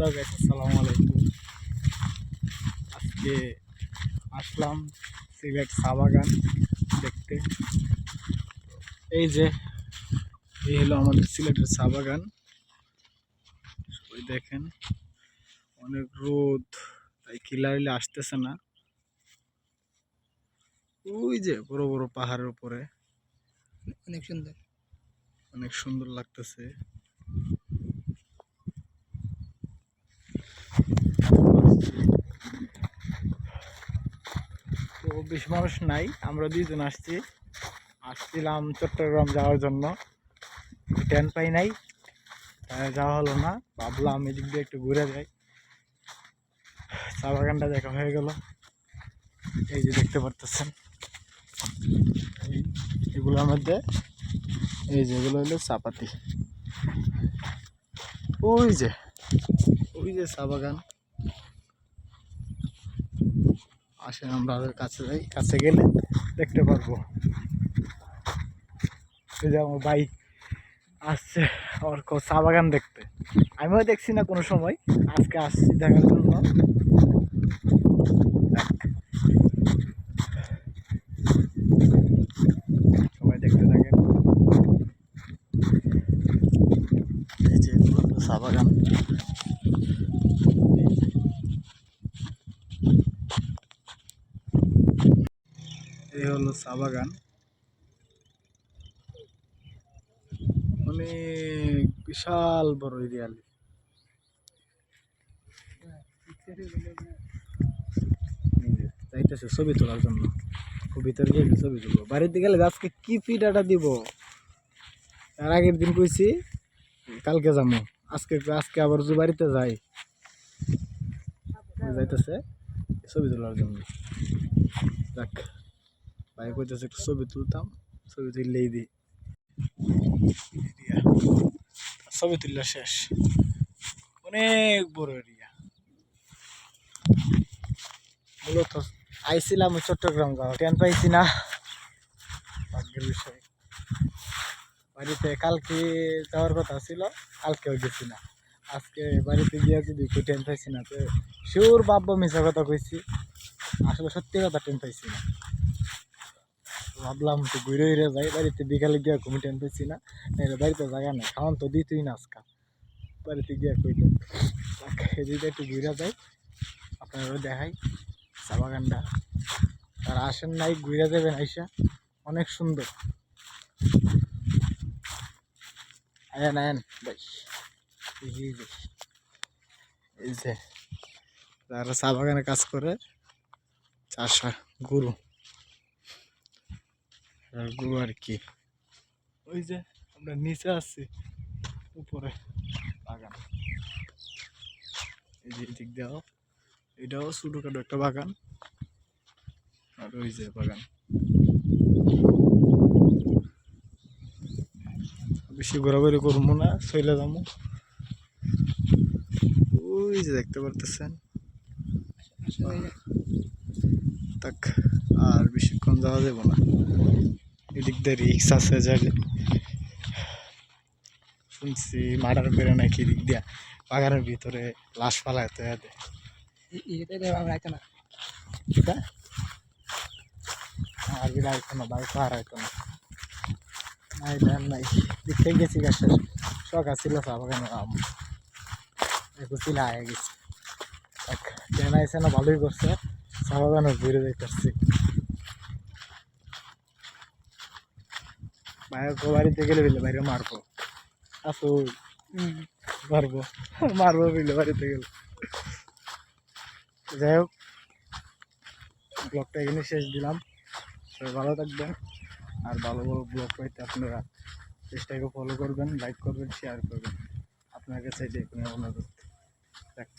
Hello guys আসসালামু আলাইকুম। আজকে আসলাম সিলেট চা বাগান দেখতে। এই যে এই হলো আমাদের সিলেটের চা বাগান। দেখেন অনেক রোদ তাই কিলারিলে আসতেছে না। ওই যে বড় বড় পাহাড়ের উপরে। অনেক সুন্দর। অনেক সুন্দর লাগতেছে। তো বেশি মানুষ নাই, আমরা দুইজন আসছি। আসছিলাম চট্টগ্রাম যাওয়ার জন্য। ট্রেন পাই নাই যাওয়া হলো না। ভাবলাম এদিক দিয়ে একটু ঘুরে যাই। চা বাগানটা দেখা হয়ে গেল। এই যে দেখতে পারতেছেন। এগুলোর মধ্যে, এই যেগুলো হলো চাপাতি। ওই যে ওই যে চা বাগান। আসেন আমরা ওদের কাছে যাই। কাছে গেলে দেখতে পারব। যে আমার ভাই আসছে ওর চা বাগান দেখতে। আমিও দেখছি না কোনো সময়, আজকে আসছি দেখার জন্য। দেখতে এই যে চা বাগান। এই হলো চা বাগান। অনেক বিশাল বড় এরিয়ালি। যাইতেছে ছবি তোলার জন্য। ভিতরে গিয়ে ছবি তুলবো। বাড়িতে গেলে আজকে কি পিঠাটা দিব? তার আগের দিন কইছি, কালকে যাব আজকে আজকে আবার যে বাড়িতে যাই। যাইতেছে, ছবি তোলার জন্য। যাক। ভাই কইতেছে একটু ছবি তুলতাম ছবি তুললেই দিই ছবি তুললে শেষ অনেক বড় এরিয়া মূলত আইছিলাম চট্টগ্রাম যাওয়া ট্রেন পাইছি না ভাগ্যের বিষয় বাড়িতে কালকে যাওয়ার কথা ছিল, কালকেও গেছি না। আজকে বাড়িতে গিয়ে যদি একটু ট্রেন পাইছি না, তো শিওর বাব্বা মিশা কথা কইছি। আসলে সত্যি কথা ট্রেন পাইছি না। ভাবলাম তো ঘুরে ঘুরে যাই বাড়িতে বিকালে গিয়ে ঘুমি ট্রেন পাইছি না বাড়িতে জায়গা নেই খাওয়ান তো দিতই না আজকা। বাড়িতে গিয়ে কইলে এদিকে একটু ঘুরে যাই আপনারা দেখাই চা বাগানটা আর আসেন নাই ঘুরে যাবেন আইসা অনেক সুন্দর। আয়েন আয়েন ভাই এই যে, যারা চা বাগানে কাজ করে চাষা গরু। আর আর কি। ওই যে আমরা নিচে আছি উপরে বাগান। এই যে দিক দেওয়া এটাও ছোটোখাটো একটা বাগান। আর ওই যে বাগান। বেশি ঘোরাঘুরি করব না চলে যাব। ওই যে দেখতে পারতেছেন। তাক আর বেশিক্ষণ যাওয়া যাব না। এদিক দিয়ে রিক্স আছে যাবে শুনছি মার্ডার করে নাকি এদিক দিয়া বাগানের ভিতরে লাশ ফালাইতে দেয় আর নাই দেন নাই। দেখে গেছি গাছের শখ চা আম। ট্রেন আইসে না, ভালোই করছে। চা বাগানে ঘুরে দেখতেছি বাইরে বাড়িতে গেলে বিলে বাইরে মারবো। আসো। মারবো। মারবো বিলে বাড়িতে গেলে। যাই হোক, ব্লগটা এখানে শেষ দিলাম। সবাই ভালো থাকবেন। আর ভালো ভালো ব্লগ পাইতে আপনারা চেষ্টাকে ফলো করবেন লাইক করবেন শেয়ার করবেন। আপনার কাছে যে কোনো অনুরোধ দেখ